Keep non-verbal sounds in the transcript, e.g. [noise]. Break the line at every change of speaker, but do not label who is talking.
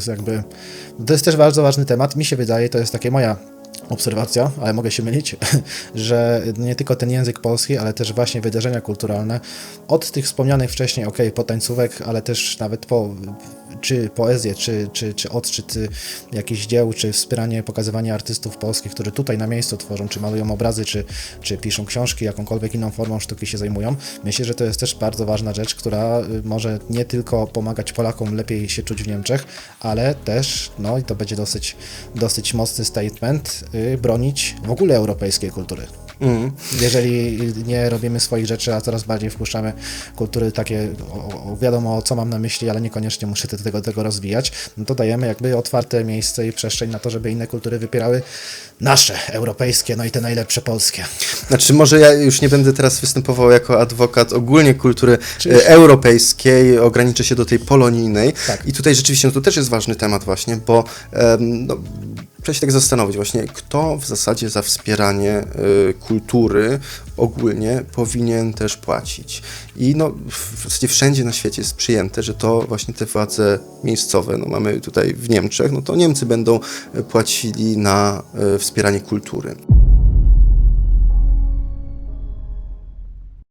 jest jakby, to jest też bardzo ważny temat. Mi się wydaje, to jest takie moja obserwacja, ale mogę się mylić, [laughs] że nie tylko ten język polski, ale też właśnie wydarzenia kulturalne, od tych wspomnianych wcześniej, ok, po tańcówek, ale też nawet po czy poezję, czy, czy, czy odczyt y, jakichś dzieł, czy wspieranie, pokazywanie artystów polskich, którzy tutaj na miejscu tworzą, czy malują obrazy, czy, czy piszą książki, jakąkolwiek inną formą sztuki się zajmują. Myślę, że to jest też bardzo ważna rzecz, która y, może nie tylko pomagać Polakom lepiej się czuć w Niemczech, ale też, no i to będzie dosyć, dosyć mocny statement, y, bronić w ogóle europejskiej kultury. Jeżeli nie robimy swoich rzeczy, a coraz bardziej wpuszczamy kultury takie, o, o, wiadomo co mam na myśli, ale niekoniecznie muszę te- tego, tego rozwijać, no to dajemy jakby otwarte miejsce i przestrzeń na to, żeby inne kultury wypierały nasze, europejskie, no i te najlepsze polskie.
Znaczy, może ja już nie będę teraz występował jako adwokat ogólnie kultury
Oczywiście.
e, europejskiej, ograniczę się do tej polonijnej.
Tak.
I tutaj rzeczywiście no, to też jest ważny temat właśnie, bo em, no, trzeba się tak zastanowić właśnie, kto w zasadzie za wspieranie e, kultury ogólnie powinien też płacić. I no, w zasadzie wszędzie na świecie jest przyjęte, że to właśnie te władze miejscowe, no mamy tutaj w Niemczech, no to Niemcy będą e, płacili na e, wspieranie kultury.